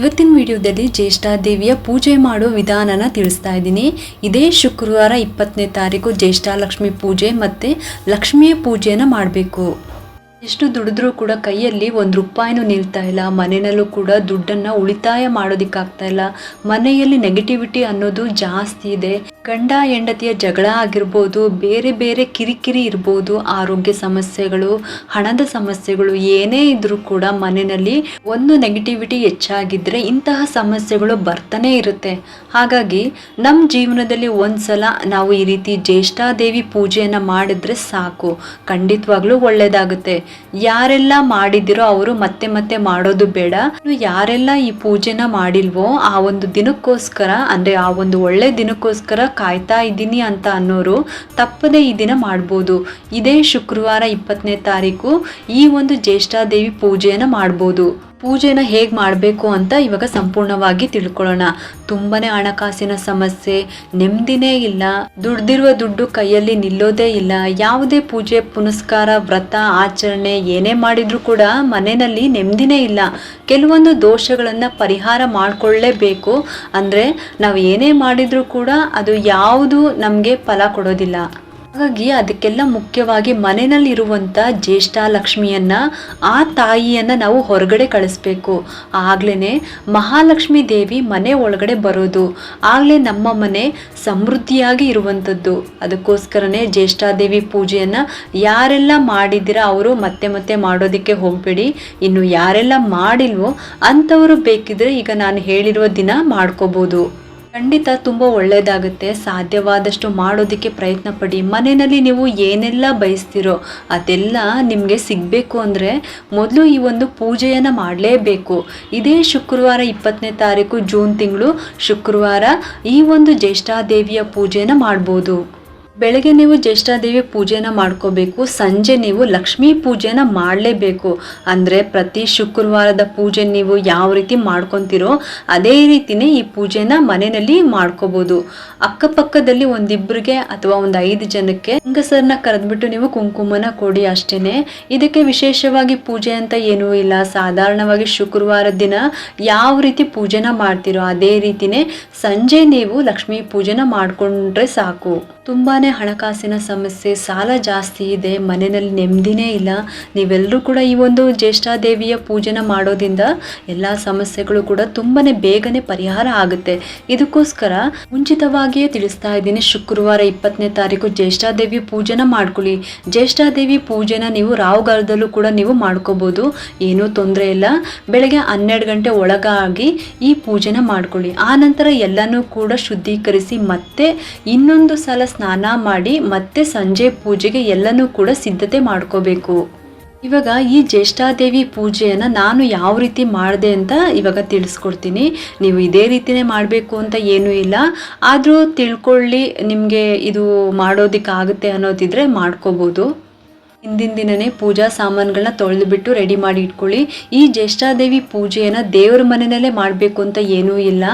ಇವತ್ತಿನ ವಿಡಿಯೋದಲ್ಲಿ ಜ್ಯೇಷ್ಠಾದೇವಿಯ ಪೂಜೆ ಮಾಡೋ ವಿಧಾನನ ತಿಳಿಸ್ತಾ ಇದ್ದೀನಿ. ಇದೇ ಶುಕ್ರವಾರ ಇಪ್ಪತ್ತನೇ ತಾರೀಕು ಜ್ಯೇಷ್ಠಾಲಕ್ಷ್ಮಿ ಪೂಜೆ ಮತ್ತು ಲಕ್ಷ್ಮಿಯ ಪೂಜೆಯನ್ನು ಮಾಡಬೇಕು. ಎಷ್ಟು ದುಡಿದ್ರೂ ಕೂಡ ಕೈಯಲ್ಲಿ ಒಂದು ರೂಪಾಯಿನೂ ನಿಲ್ತಾ ಇಲ್ಲ. ಮನೆಯಲ್ಲೂ ಕೂಡ ದುಡ್ಡನ್ನು ಉಳಿತಾಯ ಮಾಡೋದಕ್ಕಾಗ್ತಾ ಇಲ್ಲ. ಮನೆಯಲ್ಲಿ ನೆಗೆಟಿವಿಟಿ ಅನ್ನೋದು ಜಾಸ್ತಿ ಇದೆ. ಗಂಡ ಹೆಂಡತಿಯ ಜಗಳ ಆಗಿರ್ಬೋದು, ಬೇರೆ ಬೇರೆ ಕಿರಿಕಿರಿ ಇರ್ಬೋದು, ಆರೋಗ್ಯ ಸಮಸ್ಯೆಗಳು, ಹಣದ ಸಮಸ್ಯೆಗಳು ಏನೇ ಇದ್ರೂ ಕೂಡ ಮನೆಯಲ್ಲಿ ಒಂದು ನೆಗೆಟಿವಿಟಿ ಹೆಚ್ಚಾಗಿದ್ದರೆ ಇಂತಹ ಸಮಸ್ಯೆಗಳು ಬರ್ತಾನೆ ಇರುತ್ತೆ. ಹಾಗಾಗಿ ನಮ್ಮ ಜೀವನದಲ್ಲಿ ಒಂದ್ಸಲ ನಾವು ಈ ರೀತಿ ಜ್ಯೇಷ್ಠಾದೇವಿ ಪೂಜೆಯನ್ನು ಮಾಡಿದ್ರೆ ಸಾಕು. ಖಂಡಿತವಾಗ್ಲೂ ಒಳ್ಳೇದಾಗುತ್ತೆ. ಯಾರೆಲ್ಲ ಮಾಡಿದಿರೋ ಅವರು ಮತ್ತೆ ಮತ್ತೆ ಮಾಡೋದು ಬೇಡ. ಯಾರೆಲ್ಲ ಈ ಪೂಜೆನ ಮಾಡಿಲ್ವೋ ಆ ಒಂದು ದಿನಕ್ಕೋಸ್ಕರ, ಅಂದ್ರೆ ಆ ಒಂದು ಒಳ್ಳೆ ದಿನಕ್ಕೋಸ್ಕರ ಕಾಯ್ತಾ ಇದ್ದೀನಿ ಅಂತ ಅನ್ನೋರು ತಪ್ಪದೆ ಈ ದಿನ ಮಾಡ್ಬೋದು. ಇದೇ ಶುಕ್ರವಾರ ಇಪ್ಪತ್ತನೇ ತಾರೀಕು ಈ ಒಂದು ಜ್ಯೇಷ್ಠಾದೇವಿ ಪೂಜೆಯನ್ನು ಮಾಡ್ಬೋದು. ಪೂಜೆನ ಹೇಗೆ ಮಾಡಬೇಕು ಅಂತ ಇವಾಗ ಸಂಪೂರ್ಣವಾಗಿ ತಿಳ್ಕೊಳ್ಳೋಣ. ತುಂಬಾ ಹಣಕಾಸಿನ ಸಮಸ್ಯೆ, ನೆಮ್ಮದಿನೇ ಇಲ್ಲ. ದುಡ್ದಿರುವ ದುಡ್ಡು ಕೈಯಲ್ಲಿ ನಿಲ್ಲೋದೇ ಇಲ್ಲ. ಯಾವುದೇ ಪೂಜೆ, ಪುನಸ್ಕಾರ, ವ್ರತ, ಆಚರಣೆ ಏನೇ ಮಾಡಿದ್ರು ಕೂಡ ಮನೆಯಲ್ಲಿ ನೆಮ್ಮದಿನೇ ಇಲ್ಲ. ಕೆಲವೊಂದು ದೋಷಗಳನ್ನು ಪರಿಹಾರ ಮಾಡಿಕೊಳ್ಳೇಬೇಕು. ಅಂದರೆ ನಾವು ಏನೇ ಮಾಡಿದರೂ ಕೂಡ ಅದು ಯಾವುದು ನಮಗೆ ಫಲ ಕೊಡೋದಿಲ್ಲ. ಹಾಗಾಗಿ ಅದಕ್ಕೆಲ್ಲ ಮುಖ್ಯವಾಗಿ ಮನೆಯಲ್ಲಿರುವಂಥ ಜ್ಯೇಷ್ಠ ಲಕ್ಷ್ಮಿಯನ್ನ, ಆ ತಾಯಿಯನ್ನು ನಾವು ಹೊರಗಡೆ ಕಳಿಸ್ಬೇಕು. ಆಗ್ಲೇ ಮಹಾಲಕ್ಷ್ಮಿ ದೇವಿ ಮನೆ ಒಳಗಡೆ ಬರೋದು. ಆಗಲೇ ನಮ್ಮ ಮನೆ ಸಮೃದ್ಧಿಯಾಗಿ ಇರುವಂಥದ್ದು. ಅದಕ್ಕೋಸ್ಕರನೇ ಜ್ಯೇಷ್ಠಾದೇವಿ ಪೂಜೆಯನ್ನು ಯಾರೆಲ್ಲ ಮಾಡಿದ್ದೀರಾ ಅವರು ಮತ್ತೆ ಮತ್ತೆ ಮಾಡೋದಕ್ಕೆ ಹೋಗಬೇಡಿ. ಇನ್ನು ಯಾರೆಲ್ಲ ಮಾಡಿಲ್ವೋ ಅಂಥವರು ಬೇಕಿದ್ರೆ ಈಗ ನಾನು ಹೇಳಿರುವ ದಿನ ಮಾಡ್ಕೋಬೋದು. ಖಂಡಿತ ತುಂಬ ಒಳ್ಳೆಯದಾಗುತ್ತೆ ಸಾಧ್ಯವಾದಷ್ಟು ಮಾಡೋದಕ್ಕೆ ಪ್ರಯತ್ನ ಪಡಿ ಮನೆಯಲ್ಲಿ ನೀವು ಏನೆಲ್ಲ ಬಯಸ್ತಿರೋ ಅದೆಲ್ಲ ನಿಮಗೆ ಸಿಗಬೇಕು ಅಂದರೆ ಮೊದಲು ಈ ಒಂದು ಪೂಜೆಯನ್ನು ಮಾಡಲೇಬೇಕು. ಇದೇ ಶುಕ್ರವಾರ ಇಪ್ಪತ್ತನೇ ತಾರೀಕು ಜೂನ್ ತಿಂಗಳು ಶುಕ್ರವಾರ ಈ ಒಂದು ಜ್ಯೇಷ್ಠಾದೇವಿಯ ಪೂಜೆಯನ್ನು ಮಾಡ್ಬೋದು. ಬೆಳಗ್ಗೆ ನೀವು ಜ್ಯೇಷ್ಠಾದೇವಿ ಪೂಜೆನ ಮಾಡ್ಕೋಬೇಕು, ಸಂಜೆ ನೀವು ಲಕ್ಷ್ಮೀ ಪೂಜೆನ ಮಾಡಲೇಬೇಕು. ಅಂದರೆ ಪ್ರತಿ ಶುಕ್ರವಾರದ ಪೂಜೆ ನೀವು ಯಾವ ರೀತಿ ಮಾಡ್ಕೊತಿರೋ ಅದೇ ರೀತಿನೇ ಈ ಪೂಜೆನ ಮನೆಯಲ್ಲಿ ಮಾಡ್ಕೋಬೋದು. ಅಕ್ಕಪಕ್ಕದಲ್ಲಿ ಒಂದಿಬ್ಬರಿಗೆ ಅಥವಾ ಒಂದು ಐದು ಜನಕ್ಕೆ ಹೆಂಗಸರನ್ನ ಕರೆದ್ಬಿಟ್ಟು ನೀವು ಕುಂಕುಮನ ಕೊಡಿ ಅಷ್ಟೇನೆ. ಇದಕ್ಕೆ ವಿಶೇಷವಾಗಿ ಪೂಜೆ ಅಂತ ಏನೂ ಇಲ್ಲ. ಸಾಧಾರಣವಾಗಿ ಶುಕ್ರವಾರ ದಿನ ಯಾವ ರೀತಿ ಪೂಜೆನ ಮಾಡ್ತಿರೋ ಅದೇ ರೀತಿನೇ ಸಂಜೆ ನೀವು ಲಕ್ಷ್ಮೀ ಪೂಜೆನ ಮಾಡ್ಕೊಂಡ್ರೆ ಸಾಕು. ತುಂಬಾನೇ ಹಣಕಾಸಿನ ಸಮಸ್ಯೆ, ಸಾಲ ಜಾಸ್ತಿ ಇದೆ, ಮನೆಯಲ್ಲಿ ನೆಮ್ಮದಿನೇ ಇಲ್ಲ. ನೀವೆಲ್ಲರೂ ಕೂಡ ಈ ಒಂದು ಜ್ಯೇಷ್ಠಾದೇವಿಯ ಪೂಜೆನ ಮಾಡೋದ್ರಿಂದ ಎಲ್ಲ ಸಮಸ್ಯೆಗಳು ಕೂಡ ತುಂಬಾನೇ ಬೇಗನೆ ಪರಿಹಾರ ಆಗುತ್ತೆ. ಇದಕ್ಕೋಸ್ಕರ ಮುಂಚಿತವಾಗಿಯೇ ತಿಳಿಸ್ತಾ ಇದ್ದೀನಿ, ಶುಕ್ರವಾರ ಇಪ್ಪತ್ತನೇ ತಾರೀಕು ಜ್ಯೇಷ್ಠಾದೇವಿ ಪೂಜೆನ ಮಾಡ್ಕೊಳ್ಳಿ. ಜ್ಯೇಷ್ಠಾದೇವಿ ಪೂಜೆನ ನೀವು ರಾಹುಗಾಲದಲ್ಲೂ ಕೂಡ ನೀವು ಮಾಡ್ಕೋಬಹುದು ಏನೂ ತೊಂದರೆ ಇಲ್ಲ. ಬೆಳಗ್ಗೆ ಹನ್ನೆರಡು ಗಂಟೆ ಒಳಗಾಗಿ ಈ ಪೂಜೆನ ಮಾಡ್ಕೊಳ್ಳಿ. ಆ ನಂತರ ಎಲ್ಲನೂ ಕೂಡ ಶುದ್ಧೀಕರಿಸಿ ಮತ್ತೆ ಇನ್ನೊಂದು ಸಲ ಸ್ನಾನ ಮಾಡಿ ಮತ್ತೆ ಸಂಜೆ ಪೂಜೆಗೆ ಎಲ್ಲನೂ ಕೂಡ ಸಿದ್ಧತೆ ಮಾಡ್ಕೋಬೇಕು. ಇವಾಗ ಈ ಜ್ಯೇಷ್ಠಾದೇವಿ ಪೂಜೆಯನ್ನು ನಾನು ಯಾವ ರೀತಿ ಮಾಡಿದೆ ಅಂತ ಇವಾಗ ತಿಳಿಸ್ಕೊಡ್ತೀನಿ. ನೀವು ಇದೇ ರೀತಿನೇ ಮಾಡಬೇಕು ಅಂತ ಏನೂ ಇಲ್ಲ. ಆದರೂ ತಿಳ್ಕೊಳ್ಳಿ ನಿಮಗೆ ಇದು ಮಾಡೋದಕ್ಕಾಗುತ್ತೆ ಅನ್ನೋದಿದ್ರೆ ಮಾಡ್ಕೋಬೋದು. ಹಿಂದಿನ ದಿನವೇ ಪೂಜಾ ಸಾಮಾನುಗಳನ್ನ ತೊಳೆದುಬಿಟ್ಟು ರೆಡಿ ಮಾಡಿ ಇಟ್ಕೊಳ್ಳಿ. ಈ ಜ್ಯೇಷ್ಠಾದೇವಿ ಪೂಜೆಯನ್ನು ದೇವರ ಮನೆಯಲ್ಲೇ ಮಾಡಬೇಕು ಅಂತ ಏನೂ ಇಲ್ಲ.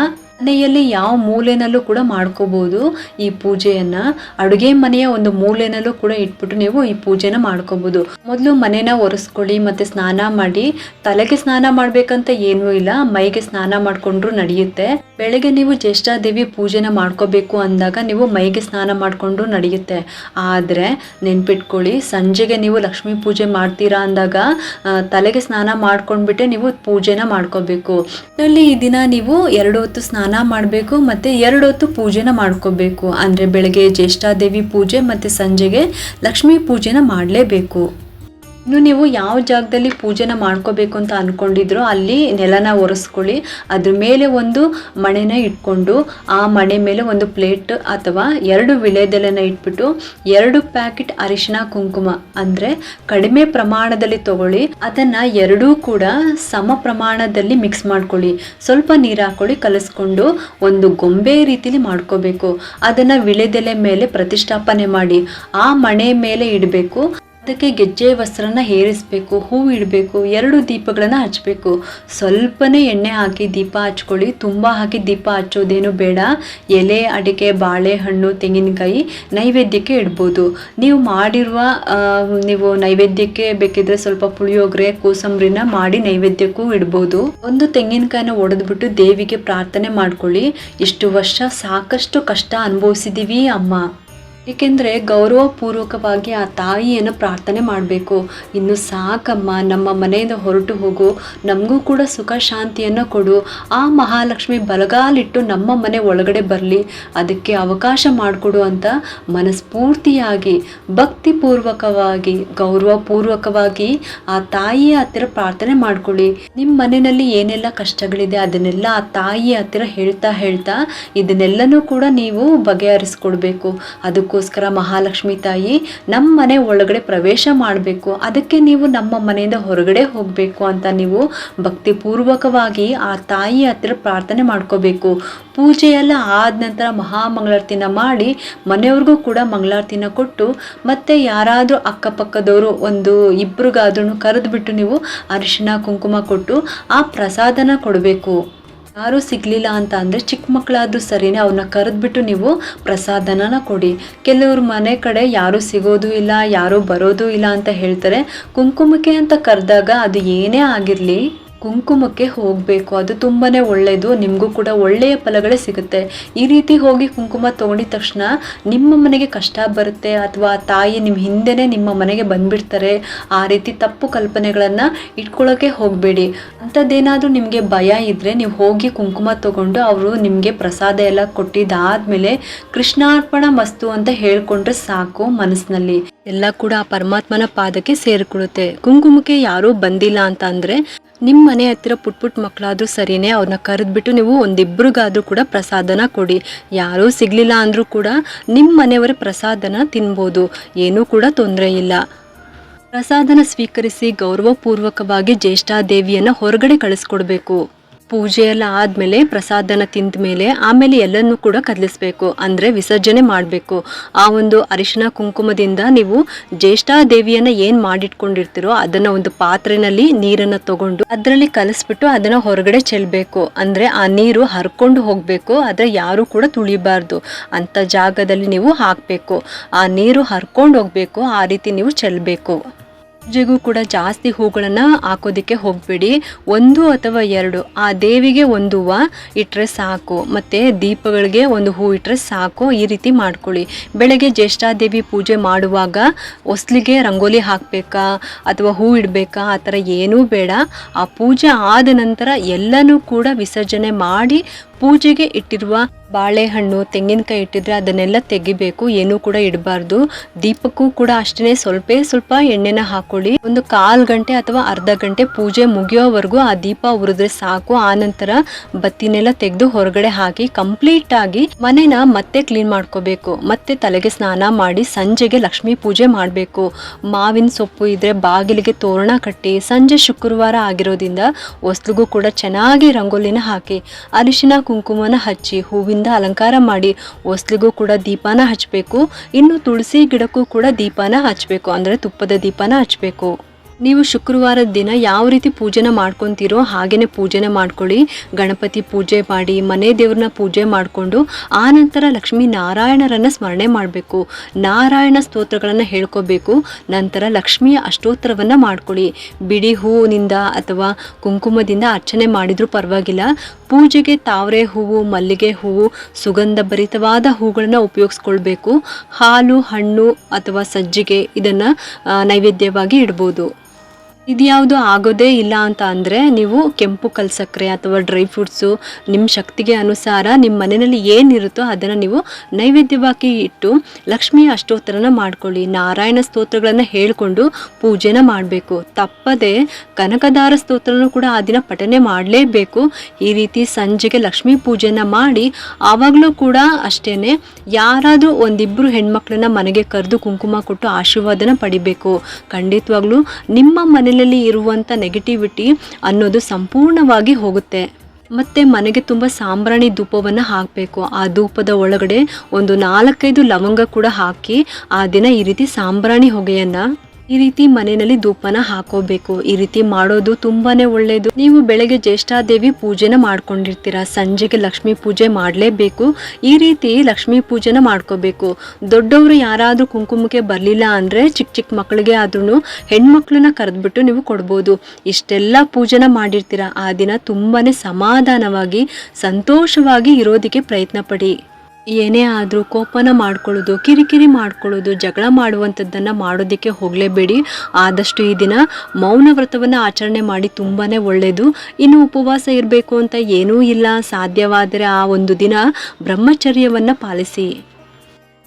ಮನೆಯಲ್ಲಿ ಯಾವ ಮೂಲೆನಲ್ಲೂ ಕೂಡ ಮಾಡ್ಕೋಬಹುದು ಈ ಪೂಜೆಯನ್ನ. ಅಡುಗೆ ಮನೆಯ ಒಂದು ಮೂಲೆನಲ್ಲೂ ಕೂಡ ಇಟ್ಬಿಟ್ಟು ನೀವು ಈ ಪೂಜೆನ ಮಾಡ್ಕೋಬಹುದು ಮೊದಲು ಮನೆನ ಒರೆಸ್ಕೊಳ್ಳಿ, ಮತ್ತೆ ಸ್ನಾನ ಮಾಡಿ. ತಲೆಗೆ ಸ್ನಾನ ಮಾಡ್ಬೇಕಂತ ಏನೂ ಇಲ್ಲ, ಮೈಗೆ ಸ್ನಾನ ಮಾಡ್ಕೊಂಡ್ರು ನಡೆಯುತ್ತೆ. ಬೆಳಗ್ಗೆ ನೀವು ಜ್ಯೇಷ್ಠಾದೇವಿ ಪೂಜೆನ ಮಾಡ್ಕೋಬೇಕು ಅಂದಾಗ ನೀವು ಮೈಗೆ ಸ್ನಾನ ಮಾಡ್ಕೊಂಡ್ರು ನಡೆಯುತ್ತೆ. ಆದ್ರೆ ನೆನ್ಪಿಟ್ಕೊಳ್ಳಿ, ಸಂಜೆಗೆ ನೀವು ಲಕ್ಷ್ಮೀ ಪೂಜೆ ಮಾಡ್ತೀರಾ ಅಂದಾಗ ತಲೆಗೆ ಸ್ನಾನ ಮಾಡ್ಕೊಂಡ್ಬಿಟ್ಟೆ ನೀವು ಪೂಜೆನ ಮಾಡ್ಕೋಬೇಕು. ಅಲ್ಲಿ ಈ ದಿನ ನೀವು ಎರಡು ಹೊತ್ತು ಸ್ನಾನ ಮಾಡಬೇಕು ಮತ್ತು ಎರಡು ಹೊತ್ತು ಪೂಜೆನ ಮಾಡ್ಕೋಬೇಕು. ಅಂದರೆ ಬೆಳಗ್ಗೆ ಜ್ಯೇಷ್ಠಾದೇವಿ ಪೂಜೆ ಮತ್ತು ಸಂಜೆಗೆ ಲಕ್ಷ್ಮೀ ಪೂಜೆನ ಮಾಡಲೇಬೇಕು. ಇನ್ನು ನೀವು ಯಾವ ಜಾಗದಲ್ಲಿ ಪೂಜೆನ ಮಾಡ್ಕೋಬೇಕು ಅಂತ ಅನ್ಕೊಂಡಿದ್ರೋ ಅಲ್ಲಿ ನೆಲನ ಒರೆಸ್ಕೊಳ್ಳಿ. ಅದ್ರ ಮೇಲೆ ಒಂದು ಮಣೆನ ಇಟ್ಕೊಂಡು ಆ ಮಣೆ ಮೇಲೆ ಒಂದು ಪ್ಲೇಟ್ ಅಥವಾ ಎರಡು ವಿಳೆದೆಲೆನ ಇಟ್ಬಿಟ್ಟು ಎರಡು ಪ್ಯಾಕೆಟ್ ಅರಿಶಿನ ಕುಂಕುಮ ಅಂದ್ರೆ ಕಡಿಮೆ ಪ್ರಮಾಣದಲ್ಲಿ ತಗೊಳ್ಳಿ. ಅದನ್ನ ಎರಡೂ ಕೂಡ ಸಮ ಪ್ರಮಾಣದಲ್ಲಿ ಮಿಕ್ಸ್ ಮಾಡ್ಕೊಳ್ಳಿ. ಸ್ವಲ್ಪ ನೀರು ಹಾಕೊಳ್ಳಿ, ಕಲಿಸ್ಕೊಂಡು ಒಂದು ಗೊಂಬೆ ರೀತಿಲಿ ಮಾಡ್ಕೋಬೇಕು. ಅದನ್ನ ವಿಳೆದೆಲೆ ಮೇಲೆ ಪ್ರತಿಷ್ಠಾಪನೆ ಮಾಡಿ. ಆ ಮಣೆ ಮೇಲೆ ಇಡಬೇಕು. ಅದಕ್ಕೆ ಗೆಜ್ಜೆ ವಸ್ತ್ರನ ಹೇರಿಸ್ಬೇಕು ಹೂವು ಇಡಬೇಕು, ಎರಡು ದೀಪಗಳನ್ನು ಹಚ್ಚಬೇಕು ಸ್ವಲ್ಪನೇ ಎಣ್ಣೆ ಹಾಕಿ ದೀಪ ಹಚ್ಕೊಳ್ಳಿ. ತುಂಬ ಹಾಕಿ ದೀಪ ಹಚ್ಚೋದೇನು ಬೇಡ. ಎಲೆ, ಅಡಿಕೆ, ಬಾಳೆಹಣ್ಣು, ತೆಂಗಿನಕಾಯಿ ನೈವೇದ್ಯಕ್ಕೆ ಇಡ್ಬೋದು. ನೀವು ಮಾಡಿರುವ ನೀವು ನೈವೇದ್ಯಕ್ಕೆ ಬೇಕಿದ್ರೆ ಸ್ವಲ್ಪ ಪುಳಿಯೋಗರೆ, ಕೋಸಂಬರಿನ ಮಾಡಿ ನೈವೇದ್ಯಕ್ಕೂ ಇಡ್ಬೋದು. ಒಂದು ತೆಂಗಿನಕಾಯಿನ ಒಡೆದ್ಬಿಟ್ಟು ದೇವಿಗೆ ಪ್ರಾರ್ಥನೆ ಮಾಡ್ಕೊಳ್ಳಿ. ಇಷ್ಟು ವರ್ಷ ಸಾಕಷ್ಟು ಕಷ್ಟ ಅನುಭವಿಸಿದೀವಿ ಅಮ್ಮ. ಏಕೆಂದರೆ ಗೌರವಪೂರ್ವಕವಾಗಿ ಆ ತಾಯಿಯನ್ನು ಪ್ರಾರ್ಥನೆ ಮಾಡಬೇಕು. ಇನ್ನು ಸಾಕಮ್ಮ ನಮ್ಮ ಮನೆಯಿಂದ ಹೊರಟು ಹೋಗು, ನಮಗೂ ಕೂಡ ಸುಖ ಶಾಂತಿಯನ್ನು ಕೊಡು. ಆ ಮಹಾಲಕ್ಷ್ಮಿ ಬಲಗಾಲಿಟ್ಟು ನಮ್ಮ ಮನೆ ಒಳಗಡೆ ಬರಲಿ. ಅದಕ್ಕೆ ಅವಕಾಶ ಮಾಡಿಕೊಡು ಅಂತ ಮನಸ್ಫೂರ್ತಿಯಾಗಿ, ಭಕ್ತಿಪೂರ್ವಕವಾಗಿ, ಗೌರವಪೂರ್ವಕವಾಗಿ ಆ ತಾಯಿಯ ಹತ್ತಿರ ಪ್ರಾರ್ಥನೆ ಮಾಡ್ಕೊಳ್ಳಿ. ನಿಮ್ಮ ಮನೆಯಲ್ಲಿ ಏನೆಲ್ಲ ಕಷ್ಟಗಳಿದೆ ಅದನ್ನೆಲ್ಲ ಆ ತಾಯಿಯ ಹತ್ತಿರ ಹೇಳ್ತಾ ಹೇಳ್ತಾ ಇದನ್ನೆಲ್ಲನೂ ಕೂಡ ನೀವು ಬಗೆಹರಿಸ್ಕೊಡ್ಬೇಕು. ಅದಕ್ಕೋಸ್ಕರ ಮಹಾಲಕ್ಷ್ಮಿ ತಾಯಿ ನಮ್ಮ ಮನೆ ಒಳಗಡೆ ಪ್ರವೇಶ ಮಾಡಬೇಕು. ಅದಕ್ಕೆ ನೀವು ನಮ್ಮ ಮನೆಯಿಂದ ಹೊರಗಡೆ ಹೋಗಬೇಕು ಅಂತ ನೀವು ಭಕ್ತಿಪೂರ್ವಕವಾಗಿ ಆ ತಾಯಿ ಹತ್ತಿರ ಪ್ರಾರ್ಥನೆ ಮಾಡ್ಕೋಬೇಕು. ಪೂಜೆಯೆಲ್ಲ ಆದ ನಂತರ ಮಹಾಮಂಗಳಾರತಿನ ಮಾಡಿ ಮನೆಯವ್ರಿಗೂ ಕೂಡ ಮಂಗಳಾರತಿನ ಕೊಟ್ಟು ಮತ್ತೆ ಯಾರಾದರೂ ಅಕ್ಕಪಕ್ಕದವರು ಒಂದು ಇಬ್ರಿಗಾದ್ರೂ ಕರೆದುಬಿಟ್ಟು ನೀವು ಅರಿಶಿನ ಕುಂಕುಮ ಕೊಟ್ಟು ಆ ಪ್ರಸಾದನ ಕೊಡಬೇಕು. ಯಾರೂ ಸಿಗಲಿಲ್ಲ ಅಂತ ಅಂದರೆ ಚಿಕ್ಕ ಮಕ್ಕಳಾದರೂ ಸರಿನೇ ಅವ್ರನ್ನ ಕರೆದ್ಬಿಟ್ಟು ನೀವು ಪ್ರಸಾದನ ಕೊಡಿ. ಕೆಲವ್ರ ಮನೆ ಕಡೆ ಯಾರೂ ಸಿಗೋದು ಇಲ್ಲ, ಯಾರೂ ಬರೋದು ಇಲ್ಲ ಅಂತ ಹೇಳ್ತಾರೆ. ಕುಂಕುಮಕ್ಕೆ ಅಂತ ಕರೆದಾಗ ಅದು ಏನೇ ಆಗಿರಲಿ ಕುಂಕುಮಕ್ಕೆ ಹೋಗಬೇಕು. ಅದು ತುಂಬಾ ಒಳ್ಳೆಯದು ನಿಮಗೂ ಕೂಡ ಒಳ್ಳೆಯ ಫಲಗಳೇ ಸಿಗುತ್ತೆ. ಈ ರೀತಿ ಹೋಗಿ ಕುಂಕುಮ ತೊಗೊಂಡಿದ ತಕ್ಷಣ ನಿಮ್ಮ ಮನೆಗೆ ಕಷ್ಟ ಬರುತ್ತೆ ಅಥವಾ ತಾಯಿ ನಿಮ್ಮ ಹಿಂದೆನೇ ನಿಮ್ಮ ಮನೆಗೆ ಬಂದ್ಬಿಡ್ತಾರೆ. ಆ ರೀತಿ ತಪ್ಪು ಕಲ್ಪನೆಗಳನ್ನು ಇಟ್ಕೊಳ್ಳೋಕ್ಕೆ ಹೋಗಬೇಡಿ. ಅಂಥದ್ದೇನಾದರೂ ನಿಮಗೆ ಭಯ ಇದ್ದರೆ ನೀವು ಹೋಗಿ ಕುಂಕುಮ ತೊಗೊಂಡು ಅವರು ನಿಮಗೆ ಪ್ರಸಾದ ಎಲ್ಲ ಕೊಟ್ಟಿದ್ದಾದಮೇಲೆ ಕೃಷ್ಣಾರ್ಪಣ ಮಸ್ತು ಅಂತ ಹೇಳ್ಕೊಂಡ್ರೆ ಸಾಕು ಮನಸ್ಸಿನಲ್ಲಿ. ಎಲ್ಲ ಕೂಡ ಆ ಪರಮಾತ್ಮನ ಪಾದಕ್ಕೆ ಸೇರಿಕೊಳ್ಳುತ್ತೆ. ಕುಂಕುಮಕ್ಕೆ ಯಾರೂ ಬಂದಿಲ್ಲ ಅಂತ ಅಂದರೆ ನಿಮ್ಮ ಮನೆ ಹತ್ತಿರ ಪುಟ್ ಪುಟ್ ಮಕ್ಕಳಾದರೂ ಸರಿನೇ ಅವ್ರನ್ನ ಕರೆದ್ಬಿಟ್ಟು ನೀವು ಒಂದಿಬ್ರಿಗಾದ್ರೂ ಕೂಡ ಪ್ರಸಾದನ ಕೊಡಿ. ಯಾರೂ ಸಿಗಲಿಲ್ಲ ಅಂದರೂ ಕೂಡ ನಿಮ್ಮ ಮನೆಯವರ ಪ್ರಸಾದನ ತಿನ್ಬೋದು. ಏನೂ ಕೂಡ ತೊಂದರೆ ಇಲ್ಲ. ಪ್ರಸಾದನ ಸ್ವೀಕರಿಸಿ ಗೌರವಪೂರ್ವಕವಾಗಿ ಜ್ಯೇಷ್ಠಾದೇವಿಯನ್ನು ಹೊರಗಡೆ ಕಳಿಸ್ಕೊಡ್ಬೇಕು. ಪೂಜೆ ಎಲ್ಲ ಆದಮೇಲೆ, ಪ್ರಸಾದನ ತಿಂದ ಮೇಲೆ ಆಮೇಲೆ ಎಲ್ಲನೂ ಕೂಡ ಕದಲಿಸ್ಬೇಕು. ಅಂದರೆ ವಿಸರ್ಜನೆ ಮಾಡಬೇಕು. ಆ ಒಂದು ಅರಿಶಿನ ಕುಂಕುಮದಿಂದ ನೀವು ಜ್ಯೇಷ್ಠಾದೇವಿಯನ್ನು ಏನು ಮಾಡಿಟ್ಕೊಂಡಿರ್ತೀರೋ ಅದನ್ನು ಒಂದು ಪಾತ್ರೆನಲ್ಲಿ ನೀರನ್ನು ತಗೊಂಡು ಅದರಲ್ಲಿ ಕಲಿಸ್ಬಿಟ್ಟು ಅದನ್ನು ಹೊರಗಡೆ ಚೆಲ್ಲಬೇಕು ಅಂದರೆ ಆ ನೀರು ಹರ್ಕೊಂಡು ಹೋಗಬೇಕು. ಆದರೆ ಯಾರು ಕೂಡ ತುಳಿಬಾರ್ದು. ಅಂಥ ಜಾಗದಲ್ಲಿ ನೀವು ಹಾಕಬೇಕು. ಆ ನೀರು ಹರ್ಕೊಂಡು ಹೋಗಬೇಕು. ಆ ರೀತಿ ನೀವು ಚೆಲ್ಲಬೇಕು ಪೂಜೆಗೂ ಕೂಡ ಜಾಸ್ತಿ ಹೂಗಳನ್ನು ಹಾಕೋದಕ್ಕೆ ಹೋಗಬೇಡಿ. ಒಂದು ಅಥವಾ ಎರಡು, ಆ ದೇವಿಗೆ ಒಂದು ಹೂವು ಇಟ್ಟರೆ ಸಾಕು, ಮತ್ತು ದೀಪಗಳಿಗೆ ಒಂದು ಹೂ ಇಟ್ಟರೆ ಸಾಕು, ಈ ರೀತಿ ಮಾಡ್ಕೊಳ್ಳಿ. ಬೆಳಗ್ಗೆ ಜ್ಯೇಷ್ಠಾದೇವಿ ಪೂಜೆ ಮಾಡುವಾಗ ಹೊಸ್ಲಿಗೆ ರಂಗೋಲಿ ಹಾಕಬೇಕಾ, ಅಥವಾ ಹೂ ಇಡಬೇಕಾ, ಆ ಥರ ಏನೂ ಬೇಡ. ಆ ಪೂಜೆ ಆದ ನಂತರ ಎಲ್ಲನೂ ಕೂಡ ವಿಸರ್ಜನೆ ಮಾಡಿ ಪೂಜೆಗೆ ಇಟ್ಟಿರುವ ಬಾಳೆಹಣ್ಣು, ತೆಂಗಿನಕಾಯಿ ಇಟ್ಟಿದ್ರೆ ಅದನ್ನೆಲ್ಲ ತೆಗಿಬೇಕು. ಏನೂ ಕೂಡ ಇಡಬಾರ್ದು. ದೀಪಕ್ಕೂ ಕೂಡ ಅಷ್ಟೇ ಸ್ವಲ್ಪ ಸ್ವಲ್ಪ ಎಣ್ಣೆನ ಹಾಕೊಳ್ಳಿ. ಒಂದು ಕಾಲ್ ಗಂಟೆ ಅಥವಾ ಅರ್ಧ ಗಂಟೆ ಪೂಜೆ ಮುಗಿಯೋವರೆಗೂ ಆ ದೀಪ ಉರಿದ್ರೆ ಸಾಕು. ಆನಂತರ ಬತ್ತಿನೆಲ್ಲ ತೆಗೆದು ಹೊರಗಡೆ ಹಾಕಿ ಕಂಪ್ಲೀಟ್ ಆಗಿ ಮನೆನ ಮತ್ತೆ ಕ್ಲೀನ್ ಮಾಡ್ಕೋಬೇಕು. ಮತ್ತೆ ತಲೆಗೆ ಸ್ನಾನ ಮಾಡಿ ಸಂಜೆಗೆ ಲಕ್ಷ್ಮಿ ಪೂಜೆ ಮಾಡಬೇಕು. ಮಾವಿನ ಸೊಪ್ಪು ಇದ್ರೆ ಬಾಗಿಲಿಗೆ ತೋರಣ ಕಟ್ಟಿ ಸಂಜೆ ಶುಕ್ರವಾರ ಆಗಿರೋದ್ರಿಂದ ಹೊಸ್ಲಿಗೂ ಕೂಡ ಚೆನ್ನಾಗಿ ರಂಗೋಲಿನ ಹಾಕಿ ಅರಿಶಿನ ಕುಂಕುಮನ ಹಚ್ಚಿ ಹೂವಿಂದ ಅಲಂಕಾರ ಮಾಡಿ ಒಸ್ಲಿಗೂ ಕೂಡ ದೀಪನ ಹಚ್ಚಬೇಕು ಇನ್ನು ತುಳಸಿ ಗಿಡಕ್ಕೂ ಕೂಡ ದೀಪನ ಹಚ್ಚಬೇಕು ಅಂದರೆ ತುಪ್ಪದ ದೀಪನ ಹಚ್ಚಬೇಕು ನೀವು ಶುಕ್ರವಾರದ ದಿನ ಯಾವ ರೀತಿ ಪೂಜೆನ ಮಾಡ್ಕೊತೀರೋ ಹಾಗೇನೆ ಪೂಜೆನ ಮಾಡ್ಕೊಳ್ಳಿ. ಗಣಪತಿ ಪೂಜೆ ಮಾಡಿ, ಮನೆ ದೇವ್ರನ್ನ ಪೂಜೆ ಮಾಡಿಕೊಂಡು ಆನಂತರ ಲಕ್ಷ್ಮೀ ನಾರಾಯಣರನ್ನ ಸ್ಮರಣೆ ಮಾಡಬೇಕು. ನಾರಾಯಣ ಸ್ತೋತ್ರಗಳನ್ನು ಹೇಳ್ಕೋಬೇಕು. ನಂತರ ಲಕ್ಷ್ಮಿಯ ಅಷ್ಟೋತ್ತರವನ್ನು ಮಾಡ್ಕೊಳ್ಳಿ. ಬಿಡಿ ಹೂವಿನಿಂದ ಅಥವಾ ಕುಂಕುಮದಿಂದ ಅರ್ಚನೆ ಮಾಡಿದ್ರೂ ಪರವಾಗಿಲ್ಲ. ಪೂಜೆಗೆ ತಾವರೆ ಹೂವು, ಮಲ್ಲಿಗೆ ಹೂವು ಸುಗಂಧ ಭರಿತವಾದ ಹೂಗಳನ್ನು ಉಪಯೋಗಿಸ್ಕೊಳ್ಬೇಕು. ಹಾಲು, ಹಣ್ಣು ಅಥವಾ ಸಜ್ಜಿಗೆ ಇದನ್ನು ನೈವೇದ್ಯವಾಗಿ ಇಡ್ಬೋದು. ಇದ್ಯಾವುದು ಆಗೋದೇ ಇಲ್ಲ ಅಂತ ಅಂದರೆ ನೀವು ಕೆಂಪು ಕಲ್ಸಕ್ಕರೆ ಅಥವಾ ಡ್ರೈ ಫ್ರೂಟ್ಸು ನಿಮ್ಮ ಶಕ್ತಿಗೆ ಅನುಸಾರ ನಿಮ್ಮ ಮನೆಯಲ್ಲಿ ಏನಿರುತ್ತೋ ಅದನ್ನು ನೀವು ನೈವೇದ್ಯವಾಗಿ ಇಟ್ಟು ಲಕ್ಷ್ಮಿಯ ಅಷ್ಟೋತ್ತರನ ಮಾಡ್ಕೊಳ್ಳಿ. ನಾರಾಯಣ ಸ್ತೋತ್ರಗಳನ್ನು ಹೇಳಿಕೊಂಡು ಪೂಜೆನ ಮಾಡಬೇಕು. ತಪ್ಪದೆ ಕನಕದಾರ ಸ್ತೋತ್ರನೂ ಕೂಡ ಆ ದಿನ ಪಠನೆ ಮಾಡಲೇಬೇಕು. ಈ ರೀತಿ ಸಂಜೆಗೆ ಲಕ್ಷ್ಮೀ ಪೂಜೆನ ಮಾಡಿ ಆವಾಗಲೂ ಕೂಡ ಅಷ್ಟೇ ಯಾರಾದರೂ ಒಂದಿಬ್ಬರು ಹೆಣ್ಮಕ್ಳನ್ನ ಮನೆಗೆ ಕರೆದು ಕುಂಕುಮ ಕೊಟ್ಟು ಆಶೀರ್ವಾದನ ಪಡಿಬೇಕು. ಖಂಡಿತವಾಗ್ಲೂ ನಿಮ್ಮ ಮನೆಯಲ್ಲಿ ಇರುವಂಥ ನೆಗೆಟಿವಿಟಿ ಅನ್ನೋದು ಸಂಪೂರ್ಣವಾಗಿ ಹೋಗುತ್ತೆ. ಮತ್ತು ಮನೆಗೆ ತುಂಬ ಸಾಂಬ್ರಾಣಿ ಧೂಪವನ್ನು ಹಾಕಬೇಕು. ಆ ಧೂಪದ ಒಳಗಡೆ ಒಂದು ನಾಲ್ಕೈದು ಲವಂಗ ಕೂಡ ಹಾಕಿ ಆ ದಿನ ಈ ರೀತಿ ಸಾಂಬ್ರಾಣಿ ಹೊಗೆಯನ್ನು ಈ ರೀತಿ ಮನೆಯಲ್ಲಿ ಧೂಪನ ಹಾಕೋಬೇಕು. ಈ ರೀತಿ ಮಾಡೋದು ತುಂಬಾನೇ ಒಳ್ಳೇದು. ನೀವು ಬೆಳಗ್ಗೆ ಜ್ಯೇಷ್ಠಾದೇವಿ ಪೂಜೆನ ಮಾಡ್ಕೊಂಡಿರ್ತೀರಾ. ಸಂಜೆಗೆ ಲಕ್ಷ್ಮೀ ಪೂಜೆ ಮಾಡಲೇಬೇಕು. ಈ ರೀತಿ ಲಕ್ಷ್ಮೀ ಪೂಜೆನ ಮಾಡ್ಕೋಬೇಕು. ದೊಡ್ಡವರು ಯಾರಾದರೂ ಕುಂಕುಮಕ್ಕೆ ಬರಲಿಲ್ಲ ಅಂದರೆ ಚಿಕ್ಕ ಚಿಕ್ಕ ಮಕ್ಕಳಿಗೆ ಆದ್ರೂ ಹೆಣ್ಮಕ್ಳನ್ನ ಕರೆದ್ಬಿಟ್ಟು ನೀವು ಕೊಡ್ಬೋದು. ಇಷ್ಟೆಲ್ಲ ಪೂಜೆನ ಮಾಡಿರ್ತೀರಾ. ಆ ದಿನ ತುಂಬಾನೇ ಸಮಾಧಾನವಾಗಿ, ಸಂತೋಷವಾಗಿ ಇರೋದಕ್ಕೆ ಪ್ರಯತ್ನ ಪಡಿ. ಏನೇ ಆದರೂ ಕೋಪನ ಮಾಡ್ಕೊಳ್ಳೋದು, ಕಿರಿಕಿರಿ ಮಾಡ್ಕೊಳ್ಳೋದು, ಜಗಳ ಮಾಡುವಂಥದ್ದನ್ನು ಮಾಡೋದಕ್ಕೆ ಹೋಗಲೇಬೇಡಿ. ಆದಷ್ಟು ಈ ದಿನ ಮೌನ ವ್ರತವನ್ನು ಆಚರಣೆ ಮಾಡಿ ತುಂಬಾ ಒಳ್ಳೆಯದು ಇನ್ನು ಉಪವಾಸ ಇರಬೇಕು ಅಂತ ಏನೂ ಇಲ್ಲ. ಸಾಧ್ಯವಾದರೆ ಆ ಒಂದು ದಿನ ಬ್ರಹ್ಮಚರ್ಯವನ್ನು ಪಾಲಿಸಿ.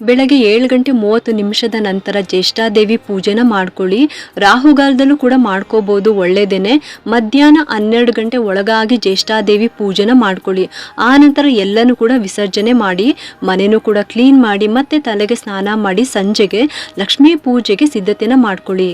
ಬೆಳಗ್ಗೆ ಏಳು ಗಂಟೆ ಮೂವತ್ತು ನಿಮಿಷದ ನಂತರ ಜ್ಯೇಷ್ಠಾದೇವಿ ಪೂಜೆನ ಮಾಡ್ಕೊಳ್ಳಿ. ರಾಹುಗಾಲದಲ್ಲೂ ಕೂಡ ಮಾಡ್ಕೋಬೋದು ಒಳ್ಳೆಯದೇನೆ ಮಧ್ಯಾಹ್ನ ಹನ್ನೆರಡು ಗಂಟೆ ಒಳಗಾಗಿ ಜ್ಯೇಷ್ಠಾದೇವಿ ಪೂಜೆನ ಮಾಡ್ಕೊಳ್ಳಿ. ಆ ನಂತರ ಎಲ್ಲನೂ ಕೂಡ ವಿಸರ್ಜನೆ ಮಾಡಿ ಮನೆಯೂ ಕೂಡ ಕ್ಲೀನ್ ಮಾಡಿ, ಮತ್ತೆ ತಲೆಗೆ ಸ್ನಾನ ಮಾಡಿ, ಸಂಜೆಗೆ ಲಕ್ಷ್ಮೀ ಪೂಜೆಗೆ ಸಿದ್ಧತೆನ ಮಾಡ್ಕೊಳ್ಳಿ.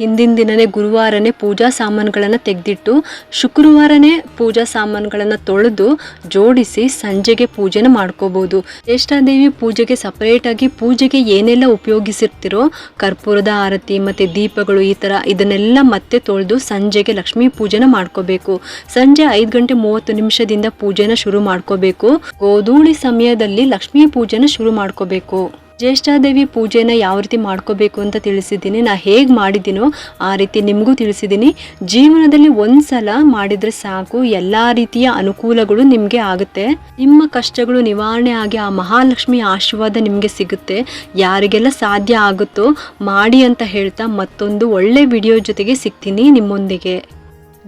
ಹಿಂದಿನ ದಿನನೇ ಗುರುವಾರನೇ ಪೂಜಾ ಸಾಮಾನುಗಳನ್ನು ತೆಗೆದಿಟ್ಟು, ಶುಕ್ರವಾರನೇ ಪೂಜಾ ಸಾಮಾನುಗಳನ್ನು ತೊಳೆದು ಜೋಡಿಸಿ ಸಂಜೆಗೆ ಪೂಜೆನ ಮಾಡ್ಕೋಬೋದು. ಜ್ಯೇಷ್ಠಾದೇವಿ ಪೂಜೆಗೆ ಸಪ್ರೇಟಾಗಿ ಪೂಜೆಗೆ ಏನೆಲ್ಲ ಉಪಯೋಗಿಸಿರ್ತಿರೋ, ಕರ್ಪೂರದ ಆರತಿ ಮತ್ತು ದೀಪಗಳು ಈ ಥರ ಇದನ್ನೆಲ್ಲ ಮತ್ತೆ ತೊಳೆದು ಸಂಜೆಗೆ ಲಕ್ಷ್ಮೀ ಪೂಜೆನ ಮಾಡ್ಕೋಬೇಕು. ಸಂಜೆ ಐದು ಗಂಟೆ ಮೂವತ್ತು ನಿಮಿಷದಿಂದ ಪೂಜೆನ ಶುರು ಮಾಡ್ಕೋಬೇಕು. ಗೋಧೂಳಿ ಸಮಯದಲ್ಲಿ ಲಕ್ಷ್ಮೀ ಪೂಜೆನ ಶುರು ಮಾಡ್ಕೋಬೇಕು. ಜ್ಯೇಷ್ಠಾದೇವಿ ಪೂಜೆನ ಯಾವ ರೀತಿ ಮಾಡ್ಕೋಬೇಕು ಅಂತ ತಿಳಿಸಿದ್ದೀನಿ. ನಾ ಹೇಗೆ ಮಾಡಿದ್ದೀನೋ ಆ ರೀತಿ ನಿಮಗೂ ತಿಳಿಸಿದ್ದೀನಿ. ಜೀವನದಲ್ಲಿ ಒಂದ್ಸಲ ಮಾಡಿದರೆ ಸಾಕು. ಎಲ್ಲ ರೀತಿಯ ಅನುಕೂಲಗಳು ನಿಮಗೆ ಆಗುತ್ತೆ. ನಿಮ್ಮ ಕಷ್ಟಗಳು ನಿವಾರಣೆ ಆಗಿ ಆ ಮಹಾಲಕ್ಷ್ಮಿ ಆಶೀರ್ವಾದ ನಿಮಗೆ ಸಿಗುತ್ತೆ. ಯಾರಿಗೆಲ್ಲ ಸಾಧ್ಯ ಆಗುತ್ತೋ ಮಾಡಿ ಅಂತ ಹೇಳ್ತಾ ಮತ್ತೊಂದು ಒಳ್ಳೆ ವಿಡಿಯೋ ಜೊತೆಗೆ ಸಿಗ್ತೀನಿ ನಿಮ್ಮೊಂದಿಗೆ.